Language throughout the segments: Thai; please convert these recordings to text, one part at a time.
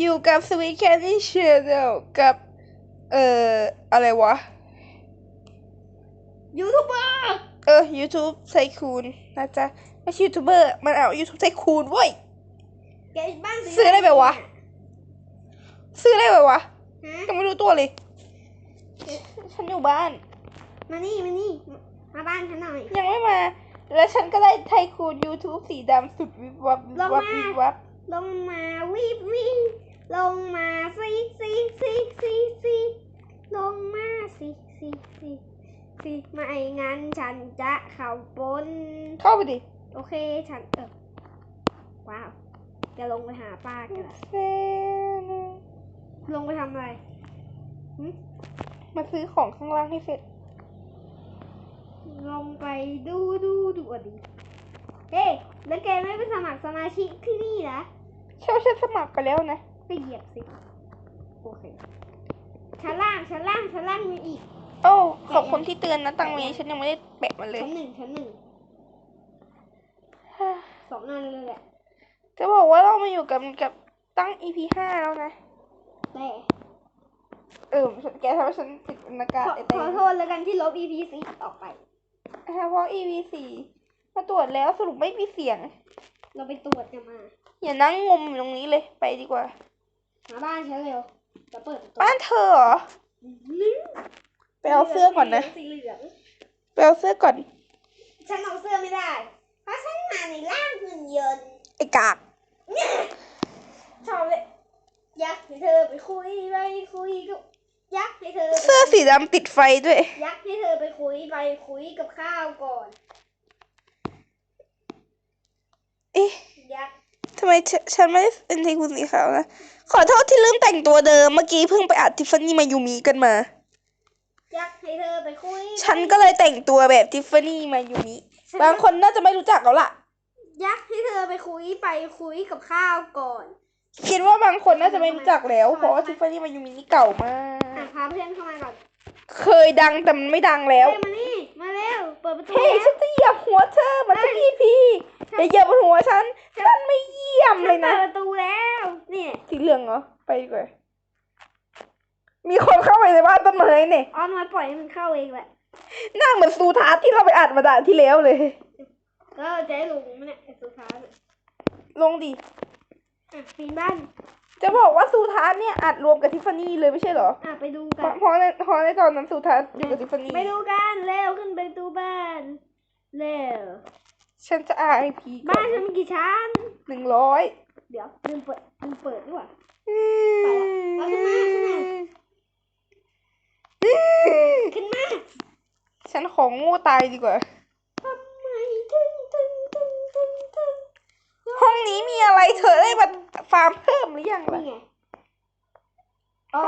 อยู่กับ Sweet Candy Channel กับ เอ่อ อะไรวะ ยูทูบเบอร์เออ YouTube ไซคูนนะจ๊ะ ไม่ใช่ยูทูบเบอร์ มันเอา YouTube ไซคูนเว้ย แกบ้านซื้ออะไรไปวะ ซื้ออะไรไปวะฮะยังไม่รู้ตัวเลย ฉันอยู่บ้าน มานี่มานี่ มาบ้านฉันหน่อย ยังไม่มา แล้วฉันก็ได้ไทคูน YouTube สีดำสุดวิบวับวิบวับลงมาวิบวับ ลงมาวิบวิงลงมาสิสิสิสิสิลงมาสิสิสิสิไม่งั้นฉันจะเข่าบนเข้าไปดิโอเคฉันเออว้าวจะลงไปหาป้ากันเหรอเซนลงไปทำอะไรหึมาซื้อของข้างล่างให้เสร็จ ลงไปดูดูดูอะดิ แล้วแกไม่ไปสมัครสมาชิกที่นี่นะเช่าฉันสมัครไปแล้วนะ ไปเหยียบสิ โอเค ชั้นล่างชั้นล่างชั้นล่างมีอีก โอ้ ขอบคุณที่เตือนนะตังเมย์ฉันยังไม่ได้แปะมันเลย ชั้นหนึ่งชั้นหนึ่งสองนั่นเลยแหละ จะบอกว่าเรามาอยู่กับกับตั้ง EP ห้าแล้วนะ แต่ เออแกทำให้ฉันติดบรรยากาศขอไอ้ขเต้อโทษแล้วกันที่ลบ EP สี่ออกไปเพราะ EP สี่ มาตรวจแล้วสรุปไม่มีเสียง เราไปตรวจกันมา อย่านั่งงมอยู่ตรงนี้เลยไปดีกว่ามาบ้านฉันเร็วจะเปิดประตูบ้านเธอเหรอนี่ไปเอาเสื้อก่อนนะสีเหลืองไปเอาเสื้อก่อน ฉันเอาเสื้อไม่ได้ เพราะฉันมาในร่างหุ่นยนต์ไอ้กากชอบเลยอยากให้เธอไปคุยไปคุยกับอยากให้เธอไปเสื้อสีดำติดไฟด้วย ยักษ์ให้เธอไปคุยไปคุยกับข้าวก่อน เอ๊ะยักษ์ทำไมฉฉันไม่ได้เป็นทีคุณสีขาวนะ ขอโทษที่ลืมแต่งตัวเดิม เมื่อกี้เพิ่งไปอัดทิฟฟานี่มายูมิกันมา ยักษ์ให้เธอไปคุยฉันก็เลยแต่งตัวแบบทิฟฟานี่มายูมิ บางคนน่าจะไม่รู้จักแล้วล่ะ ยักษ์ให้เธอไปคุยไปคุยกับข้าวก่อนคิดว่าบางคนน่าจะไม่รู้จักแล้ว เพราะว่าทิฟฟานี่มายูมินี่เก่ามาอะกพาเพื่อนเข้ามาก่อน เคยดังแต่มันไม่ดังแล้วเฮ้ยมานี่มาเร็วเปิดประตูเฮ้ยแล้วฉันจะเหยียบหัวเธอเหมาทุกทีพีอย่าเหยียบบนหัวฉันฉันไม่เยี่ยมเลยนะเปิดประตูแล้วนี่สีเหลืองเหรอไปดีกว่ามีคนเข้าไปในบ้านต้นไม้เนี่ยออนมาปล่อยให้มันเข้าเองแหละหน้าเหมือนซูทาร์ที่เราไปอัดมาด่านที่แล้วเลยก็จะให้ลงมันเนี่ยไอ้สุดท้ายเนี่ยลงดิอะปีนบ้าน จะบอกว่าซูทาร์เนี่ยอัดรวมกับทิฟฟานี่เลยไม่ใช่เหรออะไปดูเพกัราะน เพราะในเพราะในตอนนั้นซูทาร์อยู่กับทิฟฟานี่ไปดูกัน เร็วขึ้นไปดูบ้าน เร็ว ฉันจะ RIP ก่อบ้านนฉันมีกี่ชั้น หนึ่งร้อยเดี๋ยวลืมเปิดลืมเปิดด้วยไปเอาขึ้นมาขึ้นมา ขึ้นมา ฉันของโง่ตายดีกว่า มีอะไรเธอได้มาฟาร์มเพิ่มหรือยังล่ะนี่ไงอ๋อ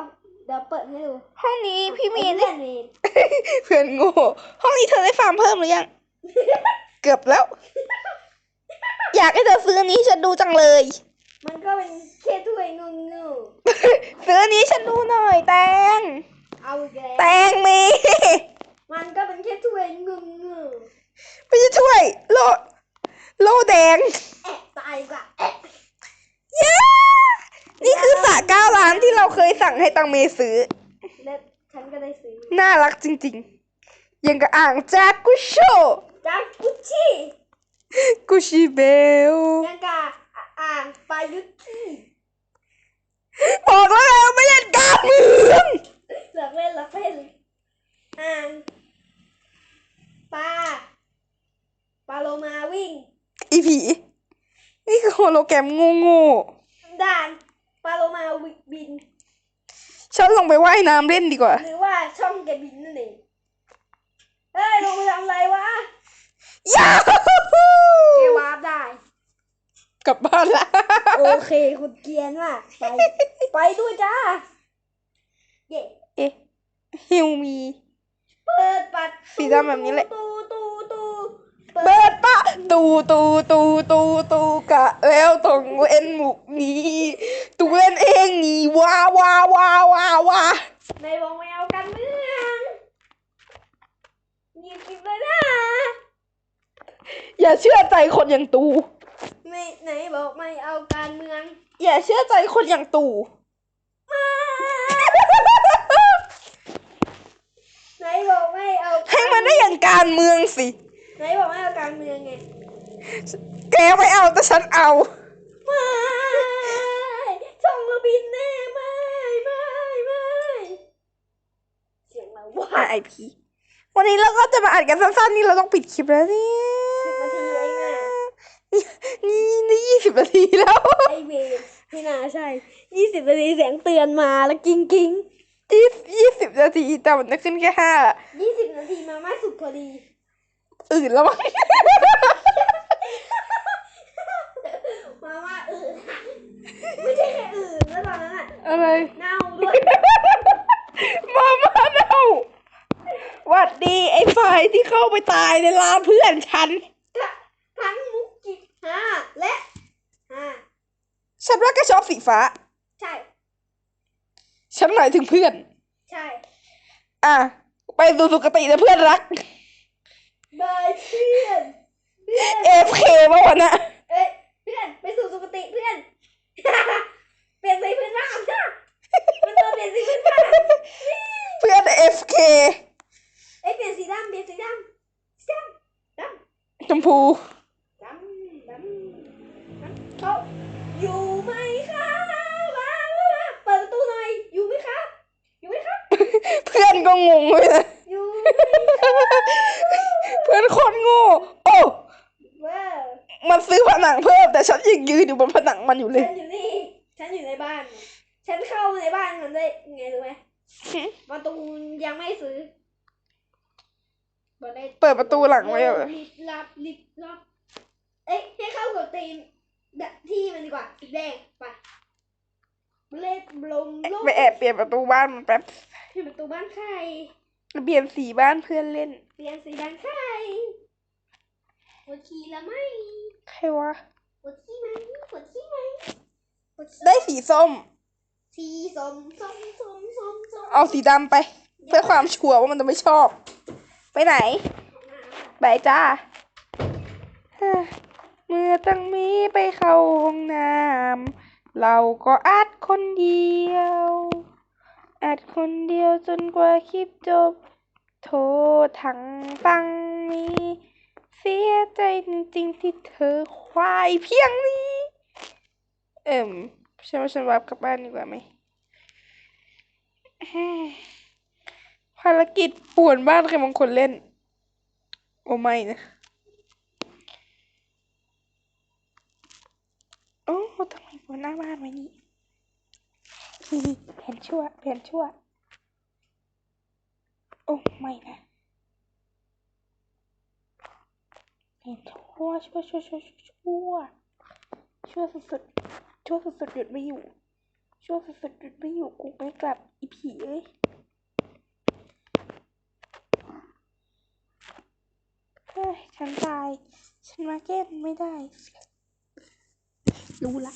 เดี๋ยวเปิดให้ดูห้องนี้พี่เมย์เล่ได้นเองเพื่อนโง่ห้องนี้เธอได้ฟาร์มเพิ่มหรือยัง เกือบแล้ว อยากให้เธอซื้ออันนี้ฉันดูจังเลย มันก็เป็นแค่ถ้วยงูงูซื้ออันนี้ฉันดูหน่อยแตง เอาอีกแล้วแตงเมย์มันก็เป็นแค่ถ้วยงูงูไม่ใช่ช่วยโล โลแดงแอะตายกว่าแอะเย้ นี่คือสระเก้าล้านที่เราเคยสั่งให้ตังเมย์ซื้อ แล้วฉันก็ได้ซื้อน่ารักจริงๆ ยังกับอ่างจากกุโช จากกุชชี่กุชิเบล ยังกาอ่างปายุกี้บอกแล้วไงว่าไม่เล่นการเมือง หลักเล่นหลักเล่นอ่างปลาปลาโลมาวิ่ง อี ผี นี่คือโฮโลแกรมโง่ด่านปลาโลมาวิบินๆฉันลงไปว่ายน้ำเล่นดีกว่า หรือว่าช่องแกบินนั่นเอง เฮ้ย ลงไปทำอะไรวะยาแกวาร์ปได้ กลับบ้านละ โอเค คุณเกรียนมากไป ไปด้วยจ้า เย่เอ๊ะฮิวมี เปิดปัดสีดำแบบนี้แหละ ตูตูตูเบิดปะ ตูตูตูตูตูกะแล้วต้องเล่นหมุกนี้ตูเล่นเองนี่ว้าว้าว้าว้าว้าในวงแมวกันเมืองหยิบกินเลยนะ อย่าเชื่อใจคนอย่างตู ไม่ไหนบอกไม่เอาการเมือง อย่าเชื่อใจคนอย่างตูไหนบอกไม่เอาให้มันได้อย่างการเมืองสิ ไหนบอกไม่เอาการเมืองไงแกไม่เอาแต่ฉันเอา ไม่ช่องระบินแน่ไม่ไม่ไม่เสียงเราว่า RIP วันนี้เราก็จะมาอัดกันสั้นๆนี่เราต้องปิดคลิปแล้วเนี่ยสิบนาทีเองอะนี่นี่ยี่สิบนาทีแล้วไอเวรไม่น่าใช่ยี่สิบนาทีเสียงเตือนมาแล้วกิ้งกิ้งยี่ยี่สิบนาทีแต่มันจะขึ้นแค่ห้ายี่สิบนาทีมาม่าสุกพอดี อื่นแล้วมั้งมาม่าอื่นไม่ใช่แค่อื่นแล้วตอนนั้นอะอะไรเน่าด้วยมาม่าเน่าหวัดดีไอ้ฝ่ายที่เข้าไปตายในร้านเพื่อนฉัน ทั้งมุกกิห้าและห้าฉันรักกระชอบสีฟ้า ใช่ ฉันหมายถึงเพื่อน ใช่ อะ ไปดูสุกตินะเพื่อนรัก บายเพื่อนเพื่อน AFK ป่าวะนะเอ้ยเพื่อนไปสู่สุคติเพื่อน เปลี่ยนสีพื้นบ้านนะมันตัวเปลี่ยนสีพื้นบ้านเพื่อน AFK เอ้ยเปลี่ยนสีดำเปลี่ยนสีดำสีดำดำ ชมพู ดำดำดำเขาอยู่ไหมครับว้าวว้าวว้าวเปิดประตูหน่อย อยู่ไหมครับ อยู่ไหมครับ เพื่อนก็งงเลยนะอยู่ เพื่อนโคนโง่โอ้ว้าวมันซื้อผนังเพิ่มแต่ฉันยังยืนอยู่บนผนังมันอยู่เลย ฉันอยู่นี่ ฉันอยู่ในบ้าน ฉันเข้าในบ้านมันได้ไงรู้ไหมประตูยังไม่ซื้อบ่ได้เปิดประตูหลังไว้เหรอลิบลับลิบลับเอ้ยให้เข้ากับธีมแบบที่มันดีกว่าสีแดงไปเล็ดลมลมไปแอบเปลี่ยนประตูบ้านมันแป๊บที่ประตูบ้านใคร เปลี่ยนสีบ้านเพื่อนเล่น เปลี่ยนสีบ้านใครปวดขี้ละไหมใครวะปวดขี้ไหมปวดขี้ไหมปวดขี้ได้สีส้ม สีส้มส้มส้มส้มส้มเอาสีดำไป เพื่อความชัวร์ว่ามันจะไม่ชอบ ไปไหนบายจ้าฮ่าเมื่อตั้งมีไปเข้าห้องน้ำเราก็อัดคนเดียว อัดคนเดียวจนกว่าคลิปจบ โทษทั้งตังมีเสียใจจริงๆที่เธอควายเพียงนี้ เอิ่มฉันว่าฉันวับกลับบ้านดีกว่าไหมภารกิจป่วนบ้านใครบางคนเล่น โอ้ไม่นะโอ้ทำไมบนหน้าบ้านไว้นี่ แผนชั่วแผนชั่ว โอ้ไม่นะแผนชั่วชั่วชั่วชั่วชั่วชั่วสุดๆชั่วสุดๆหยุดไม่อยู่ ชั่วสุดๆหยุดไม่อยู่กูไม่กลับอีผีเอ้ยเฮ้ยฉันตาย ฉันมาแก้มันไม่ได้ รู้ละ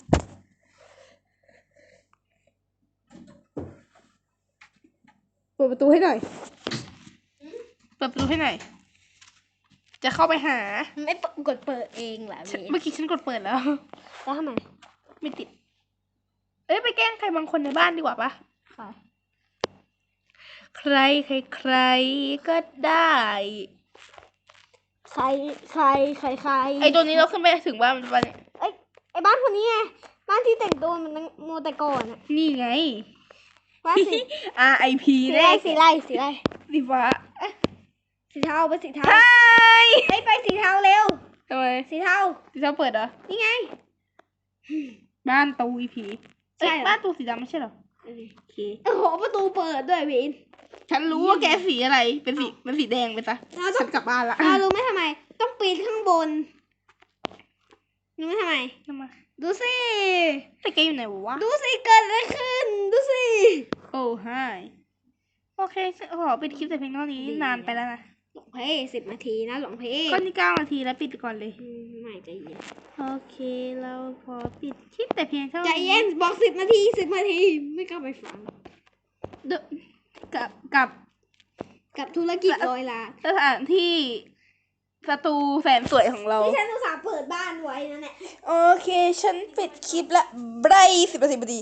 ปิดประตูให้หน่อย เปิดประตูให้หน่อย จะเข้าไปหา ไม่กดเปิดเองเหรอฉันวีเมื่อกี้ฉันกดเปิดแล้ว แล้วทำไม ไม่ติด เอ้ยไปแกล้งใครบางคนในบ้านดีกว่าปะค่ะใครใครใครก็ได้ ใครใครใครใครไอตัวนี้เราขึ้นไปถึงบ้านมันปะเนี่ยเอ้ยไอ้บ้านคนนี้ไง บ้านที่แต่งตัวมันตั้งโมแต่ก่อนอะนี่ไง บ้านสี RIP สีแรไรกสีไรสีไรสีฟ้าสีเทาไปสีเทาใช่ไอ้ยไปสีเทาเร็ว ทำไมสีเทาสีฟ้าเปิดเหรอ นี่ไง บ้านตูอีผีใช่เอ้ยเหรอบ้านตูสีดำไม่ใช่เหรอ โอเค โอ้โหประตูเปิดด้วยวิน ฉันรู้ว่าแกสีอะไร เป็นสี เป็นสีแดงไปซะเราต้ฉัองนกลับบ้านละเรารู้ไหมทำไม ต้องปีนข้างบนรู้ไหมทำไม ทำไม ดูสิแต่แกอยู่ไหนวะ ดูสิเกิดอะไรขึ้น ดูสิ โอ้ไฮโอเคฉันขอปิดคลิปแต่เพียงเท่านี้ดีนานไปแล้วนะ หลวงเพ่สิบนาทีนะหลวงเพ่ก็นี่เก้านาทีแล้วปิดก่อนเลย อืมไม่ใจเย็น โอเค เราขอปิดคลิปแต่เพียงเท่านี้ใจเย็นบอกสิบนาทีสิบนาทีไม่กล้าไปฟังเดอะกับกับกับธุรกิจร้อยล้านสถานที่ สตูแสนสวยของเรา ที่ฉันอุตส่าห์เปิดบ้านไว้นั่นแหละ โอเค ฉันปิดคลิปละไบรสิบนาทีพอดี